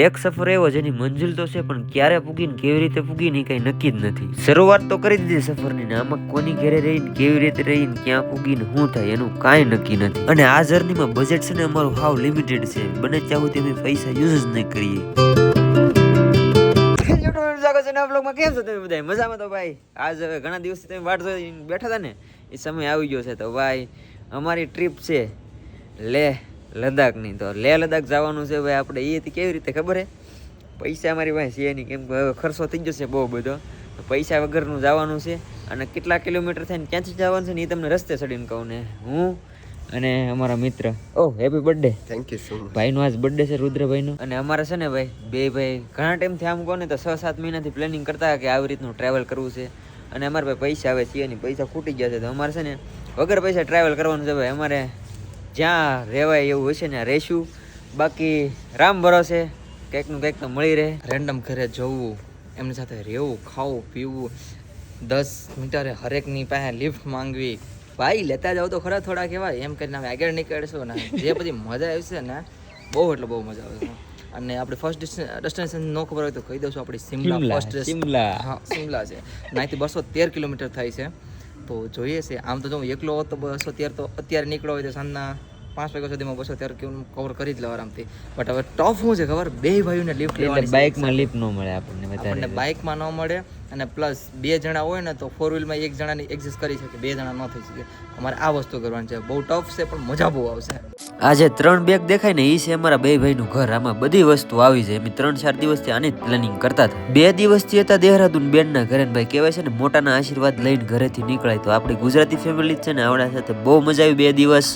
એક સફર એવો જેની મંજિલ તો છે, પણ ક્યારે પૂગી ને કેવી રીતે પૂગી ને કઈ નક્કી જ નથી. શરૂઆત તો કરી દીધી સફરની, ને આમાં કોની ઘરે રહીને, કેવી રીતે રહીને, ક્યાં પૂગીને, શું થાય, એનું કાંઈ નક્કી નથી. અને આ જર્નીમાં બજેટ છે ને અમારું હાવ લિમિટેડ છે. બને ત્યાં સુધી અમે પૈસા યુઝ જ નહીં કરીએ. કેમ છો તમે બધા મજામાં તો ભાઈ? આજ ઘણા દિવસથી તમે વાટ જોઈને બેઠા હતા ને, એ સમય આવી ગયો છે તો ભાઈ, અમારી ટ્રીપ છે. લેહ લદ્દાખની. તો લેહ લદ્દાખ જવાનું છે ભાઈ આપણે. એ કેવી રીતે ખબર હે? પૈસા અમારી પાસે છે નહીં. કેમ કે હવે ખર્ચો થઈ જશે બહુ બધો. પૈસા વગરનું જવાનું છે અને કેટલા કિલોમીટર થઈને ક્યાંથી જવાનું છે ને એ તમને રસ્તે ચડીને કહું ને. હું અને અમારા મિત્ર. ઓહ happy birthday thank you so ભાઈનો આજ બર્થડે છે રુદ્રભાઈનો. અને અમારે છે ને ભાઈ બે ભાઈ. ઘણા ટાઈમથી આમ કહો ને તો છ સાત મહિનાથી પ્લાનિંગ કરતા કે આવી રીતનું ટ્રાવેલ કરવું છે. અને અમારે ભાઈ પૈસા આવે છે નહીં પૈસા ખૂટી ગયા છે. તો અમારે છે ને વગર પૈસા ટ્રાવેલ કરવાનું છે ભાઈ. અમારે જ્યાં રહેવાય એવું હશે ને રહેશું. બાકી રામ ભરોસે કંઈકનું કંઈક તો મળી રહે. રેન્ડમ ઘરે જવું એમની સાથે રહેવું ખાવું પીવું. દસ મીટરે હરેકની પાસે લિફ્ટ માંગવી. ભાઈ લેતા જાવ તો ખરા થોડા કહેવાય. એમ કરીને અમે આગળ નીકળશું ને જે પછી મજા આવશે ને બહુ એટલે બહુ મજા આવશે. અને આપણે ફર્સ્ટ ડેસ્ટિનેશન ન ખબર હોય તો કહી દઉં છું આપણી સિમલા શિમલા, ફર્સ્ટ શિમલા. હા સિમલા છે. નાથી બસો તેર કિલોમીટર થાય છે. તો જોઈએ છે. આમ તો જો એકલો હોત તો બસો અત્યારે તો, અત્યારે નીકળો હોય તો સાંજના પાંચ વાગ્યા સુધીમાં બસો તેર કવર કરી જ લો આરામથી બટ હવે ટફ શું છે ખબર? બે ભાઈઓને લિફ્ટ લેવાની. બાઇકમાં લિફ્ટ ન મળે આપણને આપણને બાઇકમાં ન મળે અને પ્લસ બે જણા હોય ને તો ફોર વ્હીલમાં એક જણાની એક્ઝિસ્ટ કરી શકે. બે જણા ન થઈ શકે. અમારે આ વસ્તુ કરવાની છે. બહુ ટફ છે પણ મજા બહુ આવશે. આજે ત્રણ બેગ દેખાય ને એ છે અમારા બે ભાઈનું ઘર. આમાં બધી વસ્તુ આવી જાય અમે ત્રણ ચાર દિવસથી આની પ્લાનિંગ કરતા હતા. બે દિવસથી હતા દેહરાદૂન બેનના ઘરે ભાઈ કહેવાય છે ને મોટાના આશીર્વાદ લઈને ઘરેથી નીકળાય તો આપણી ગુજરાતી ફેમિલી છે ને આવડા સાથે બહુ મજા આવી બે દિવસ.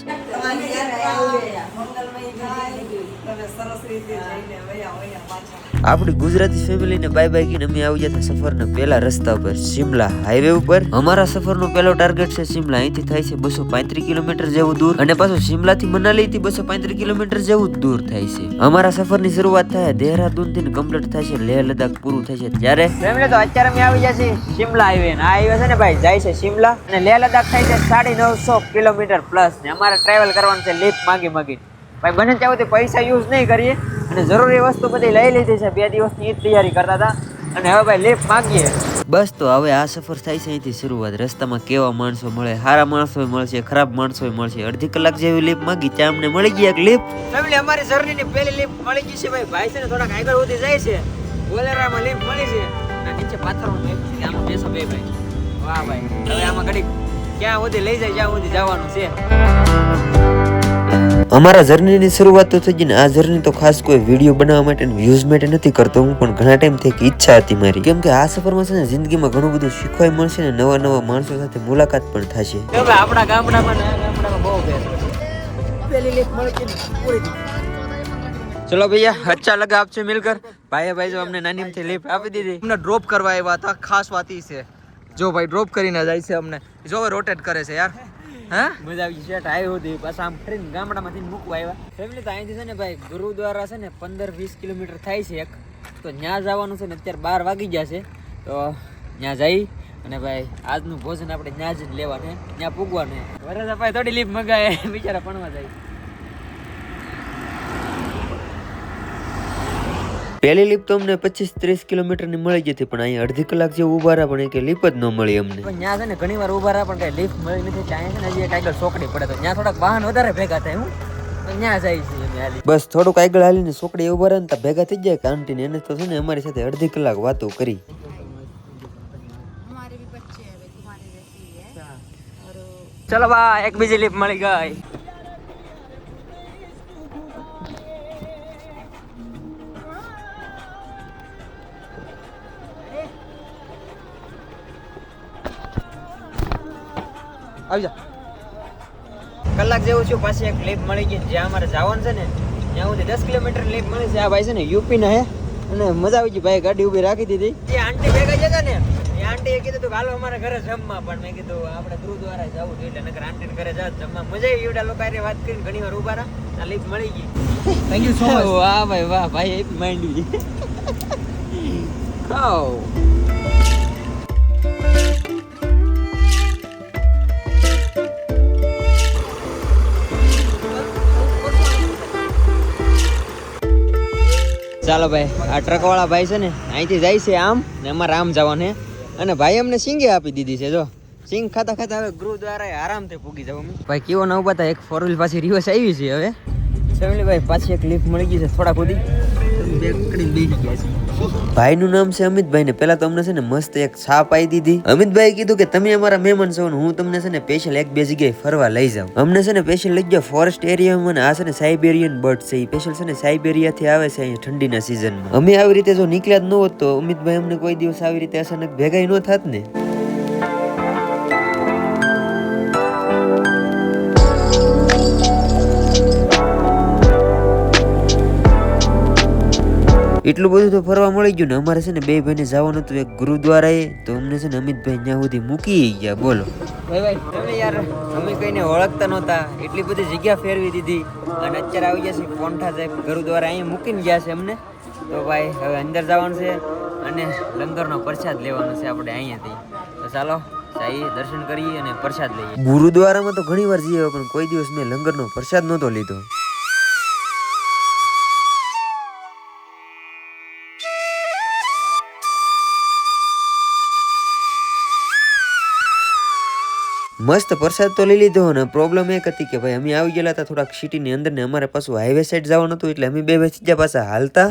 આપણી ગુજરાતી ફેમિલીને બાય બાય કહીને અમે આવી જતા સફરના પહેલા રસ્તા ઉપર શિમલા હાઈવે ઉપર. અમારા સફરનો પહેલો ટાર્ગેટ છે શિમલા. અહીંથી થાય છે બસો પાંત્રીસ કિલોમીટર જેવું દૂર અને પાછું શિમલાથી મનાલીથી બસો પાંત્રીસ કિલોમીટર જેવું દૂર થાય છે. અમારા સફરની શરૂઆત થાય દેહરાદૂનથી કમ્પ્લીટ થાય છે લેહ લદ્દાખ પૂરું થાય છે. ત્યારે ફેમિલી તો અત્યારે અમે આવી જશે શિમલા હાઈવે આ હાઈવે છે ને ભાઈ જાય છે શિમલા અને લેહ લદ્દાખ થાય છે સાડી નવસો કિલોમીટર પ્લસ ને અમારે ટ્રાવેલ કરવાનું છે લીપ માગી માગી ભાઈ બને ત્યાં સુધી પૈસા યુઝ નહીં કરીએ. અને જરૂરી વસ્તુ બધી લઈ લીધી છે. બે દિવસની એ જ તૈયારી કરતા હતા. અને હવે ભાઈ લેફ માગીએ. બસ તો હવે આ સફર થાય છે અહીંથી શરૂઆત. રસ્તામાં કેવા માણસો મળે સારા માણસો મળશે ખરાબ માણસો મળશે. અડધી કલાક જેવી લીપ માગી ત્યાં અમને મળી ગઈ એક લીપ ફેમિલી અમારી જર્નીની પહેલી લીપ મળી ગઈ છે ભાઈ. ભાઈ છે ને થોડાક આગળ વધી જાય છે. બોલેરામાં લીપ મળી છે. અને નીચે પાથરવાનું આમ છે. આમાં બેસો બે ભાઈ. વાહ ભાઈ. હવે આમાં ઘડી ક્યાં સુધી લઈ જાય જ્યાં સુધી જવાનું છે. અમારા જર્નીની શરૂઆત તો થઈ ગઈ ને આ જર્ની તો ખાસ કોઈ વીડિયો બનાવવા માટે વ્યૂઝ માટે નથી કરતો હું પણ ઘણા ટાઈમથી એક ઈચ્છા હતી મારી. કેમ કે આ સફરમાં છે ને જિંદગીમાં ઘણું બધું શીખવાય મળશે ને નવા નવા માણસો સાથે મુલાકાત પણ થશે. આપણા ગામડામાં ગામડામાં ચલો ભૈયા અચ્છા લગા આપશે મિલકર. ભાઈએ ભાઈ જો અમને નાની થી લિફ્ટ આપી દીધી. અમને ડ્રોપ કરવા આવ્યા હતા ખાસ વાત ઈ છે. જો ભાઈ ડ્રોપ કરીને જાય છે અમને. જો રોટેટ કરે છે યાર. હે? મજા આવી શેઠ આવ્યો પાછા આમ ફરીને ગામડામાંથી મૂકવા આવ્યા. ફેમિલી તો અહીંથી ને ભાઈ ગુરુદ્વારા છે ને પંદર વીસ કિલોમીટર થાય છે એક. તો ત્યાં જવાનું છે ને અત્યારે બાર વાગી ગયા છે. તો ત્યાં જઈ અને ભાઈ આજનું ભોજન આપણે ત્યાં જ લેવાનું ત્યાં પૂગવાનું વરસ ભાઈ થોડી લીપ મગાય બિચારા પણવા જાય. પહેલી લીપ તો અમને પચીસ ત્રીસ કિલોમીટરની મળી જતી પણ અહીંયા અડધી કલાક જેવું ઊભા રહ્યા પણ એક લીપ જ ન મળી અમને. પણ ત્યાં છે ને ઘણી વાર ઊભા રહ્યા પણ કઈ લીફ મળી નથી. ત્યાં છે ને હજી ટાઈગર આગળ ચોકડી પડે તો ત્યાં થોડાક વાહન વધારે ભેગા થાય હું. તો ત્યાં જાય છે બસ થોડુંક આગળ હાલીને છોકરી ઊભા રહે ને ભેગા થઈ જાય કાંટીને એને તો છે ને અમારી સાથે અડધી કલાક વાતો કરી. ચલો બા એક બીજી લીપ મળી ગઈ. આવી જા. કલાક જેવું છું પાછી એક લેબ મળી ગઈ. જ્યાં અમારે જવાનું છે ને ત્યાં સુધી દસ કિલોમીટર લીફ મળી છે. આ ભાઈ છે ને યુપી ના હે અને મજા આવી ગઈ ભાઈ ગાડી ઊભી રાખી દીધી. એ આંટી ભેગા જતા ને. એ આંટી એ કીધું તું હાલો અમારા ઘરે જમવા પણ મેં કીધું આપણે ગુરુદ્વારા જવું જોઈએ એટલે નગર આંટી ઘરે જાત જમવા. મજા આવી એવડા લોકો વાત કરીને ઘણી વાર ઊભા રહ્યા. આ મળી ગઈ. થેન્ક યુ સો મચ વાહ ભાઈ વાહ ભાઈ એ માઇન્ડ ખાઓ. ચાલો ભાઈ, આ ટ્રકવાળા ભાઈ છે ને, અહીંથી જાય છે આમ, ને અમારે આમ જવાનું છે. અને ભાઈ અમને સિંગે આપી દીધી છે, જો. સિંગ ખાતા ખાતા હવે ગુરુદ્વારા આરામથી પૂગી જાવ ભાઈ, કેવો ન ઊભા એક ફોર વ્હીલ પાછી રિવર્સ આવી છે હવે. ફેમિલી ભાઈ, પાછી એક લિફ્ટ મળી ગઈ છે થોડા ખુદી ભાઈનું નામ છે અમિતભાઈ ને પેલા તો અમને છે ને મસ્ત એક છાપ આપી દીધી. અમિતભાઈ કીધું કે તમે અમારા મહેમાન છો હું તમને છે ને સ્પેશિયલ એક બે જગ્યાએ ફરવા લઈ જાઉં. અમને છે ને સ્પેશિયલ લઈ ગયા ફોરેસ્ટ એરિયામાં આ છે ને સાઇબેરિયન બર્ડ છે. એ સ્પેશિયલ છે ને સાઇબેરિયા થી આવે છે અહીંયા ઠંડીના સિઝનમાં અમે આવી રીતે જો નીકળ્યા જ ન હોત તો અમિતભાઈ અમને કોઈ દિવસ આવી રીતે અચાનક ભેગા ન થાત ને. એટલું બધું તો ફરવા મળી ગયું ને અમારે છે ને બે ભાઈને જવાનું હતું એક ગુરુદ્વારાએ તો અમને છે ને અમિતભાઈ ત્યાં સુધી મૂકી ગયા બોલો. ભાઈ ભાઈ તમે યાર અમે કઈને ઓળખતા નહોતા. એટલી બધી જગ્યા ફેરવી દીધી અને અત્યારે આવી ગયા છે કોંઠા સાહેબ. ગુરુદ્વારા અહીંયા મૂકીને ગયા છે અમને. તો ભાઈ હવે અંદર જવાનું છે અને લંગરનો પ્રસાદ લેવાનો છે આપણે અહીંયાથી. તો ચાલો જઈએ દર્શન કરીએ અને પ્રસાદ લઈએ. ગુરુદ્વારામાં તો ઘણી વાર જઈએ પણ કોઈ દિવસ મેં લંગરનો પ્રસાદ નહોતો લીધો. મસ્ત પ્રસાદ તો લઈ લીધો અને પ્રોબ્લેમ એક હતી કે ભાઈ અમે આવી ગયેલા હતા થોડાક સિટીની અંદર ને અમારે પાછું હાઈવે સાઈડ જવાનું હતું એટલે અમે બે બે ત્રીજા પાછા હાલતા.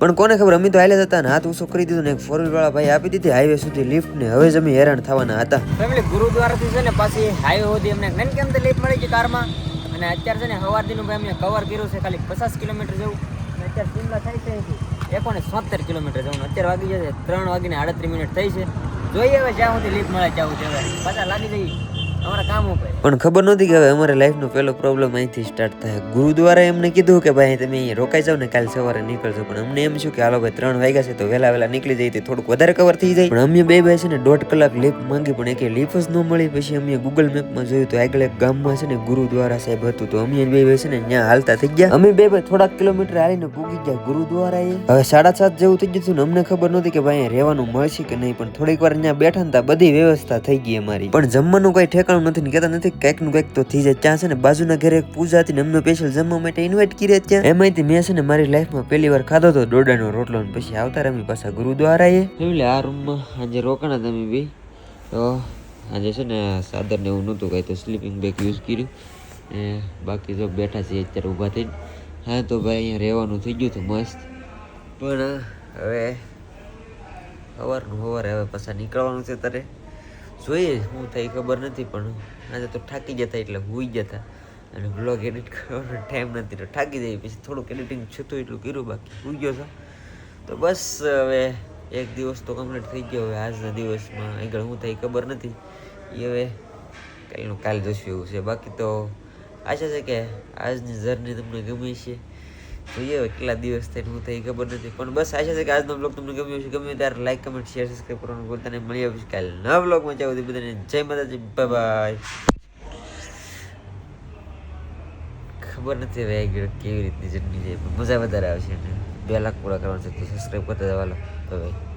પણ કોને ખબર, અમે તો હાલ્યા હતા ને હાથ ઊંચો કરી દીધો ને એક ફોર વાળા ભાઈ આપી દીધી હાઈવે સુધી લિફ્ટ ને હવે જ અમે હેરાન થવાના હતા. ફેમિલી ગુરુદ્વારાથી છે ને પાછી હાઈવે સુધી અમને નન કેમ તો લિફ્ટ મળી ગઈ કારમાં? અને અત્યારે છે ને સવારથીનું ભાઈ અમને કવર કર્યું છે ખાલી પચાસ કિલોમીટર જેવું. અત્યારે શિમલા થાય છે એકોણે સોતેર કિલોમીટર જવાનું. અત્યારે વાગી જશે ત્રણ વાગીને આડત્રીસ મિનિટ થઈ છે. જોઈએ હવે જ્યાં સુધી લીફ મળે જવું છે હવે. પાછા લાગી જઈએ. પણ ખબર નહોતી કે હવે અમારે લાઈફનો પહેલો પ્રોબ્લેમ અહીંથી સ્ટાર્ટ થાય. ગુરુદ્વારા એમને કીધું કે ભાઈ, તમે અહીં રોકાઈ જાવ ને, કાલ સવારે નીકળજો. પણ અમને એમ શું કે, હાલો ભાઈ, ત્રણ વાગ્યા છે તો વહેલા વહેલા નીકળી તો થોડુંક વધારે કવર થઈ જાય. પણ અમે બે ભાઈ છે ને, દોઢ કલાક લીફ માંગી, પણ એક લીફ જ ન મળી. પછી અમે ગૂગલ મેપમાં જોયું તો આગળ એક ગામમાં છે ને, ગુરુદ્વારા સાહેબ હતું. તો અમે બે ભાઈ છે ને, ત્યાં હાલતા થઈ ગયા. અમે બે ભાઈ થોડાક કિલોમીટર હાલીને પૂગી ગયા ગુરુદ્વારા હવે સાડા સાત જેવું થઈ ગયું ને, અમને ખબર નહોતી કે ભાઈ રહેવાનું મળશે કે નહીં. પણ થોડીક વાર ત્યાં બેઠા ને ત્યાં બધી વ્યવસ્થા થઈ ગઈ અમારી. પણ જમવાનું કઈ ઠેકાણું નથી, ને કહેતા નથી કંઈકનું કંઈક તો થઈ જાય. ત્યાં છે ને બાજુના ઘરે એક પૂજા હતી ને અમને સ્પેશિયલ જમવા માટે ઇન્વાઇટ કર્યા ત્યાં. એમાંથી મેં છે ને મારી લાઈફમાં પહેલી વાર ખાધો હતો દોડાનો રોટલો ને પછી આવતા રમી પાછા ગુરુદ્વારાએ. એટલે આ રૂમમાં આજે રોકાણા તમે બી. તો આજે છે ને સાદર ને એવું નહોતું કાંઈ તો સ્લીપિંગ બેગ યુઝ કર્યું. એ બાકી જો બેઠા છીએ અત્યારે ઊભા થઈને. હા, તો ભાઈ અહીંયા રહેવાનું થઈ ગયું હતું મસ્ત. પણ હવે સવારનું સવારે હવે પાછા નીકળવાનું છે તારે જોઈએ શું થાય ખબર નથી, પણ આજે તો થાકી જતા એટલે હુઈ જતા. અને બ્લોગ એડિટ કરવાનો ટાઈમ નથી, તો થાકી જાય, પછી થોડુંક એડિટિંગ છતું એટલું કર્યું, બાકી હુઈ ગયો છો. તો બસ હવે એક દિવસ તો કમ્પ્લીટ થઈ ગયો, હવે આજના દિવસમાં આગળ શું થાય ખબર નથી. એ હવે કાલનું કાલ જોશું એવું છે. બાકી તો આશા છે કે આજની જર્ની તમને ગમી છે જોઈએ કેટલા દિવસ થઈને હું થઈ ખબર નથી. પણ બસ આશા છે કે આજનો બ્લોગ તમને ગમ્યો છે ગમ્યો ત્યારે લાઈક કમેન્ટ શેર સબસ્ક્રાઈબ કરવાનું ભૂલતા નહીં. મળી આવીશ કાલે નવા બ્લોગમાં ચાલો બધાને જય માતાજી. બાય બાય ખબર નથી હવે કેવી રીતની જર્ની છે મજા વધારે આવશે અને બે લાખ પૂરા કરવાનું છે, તો સબસ્ક્રાઈબ કરતા જવા લો. બાય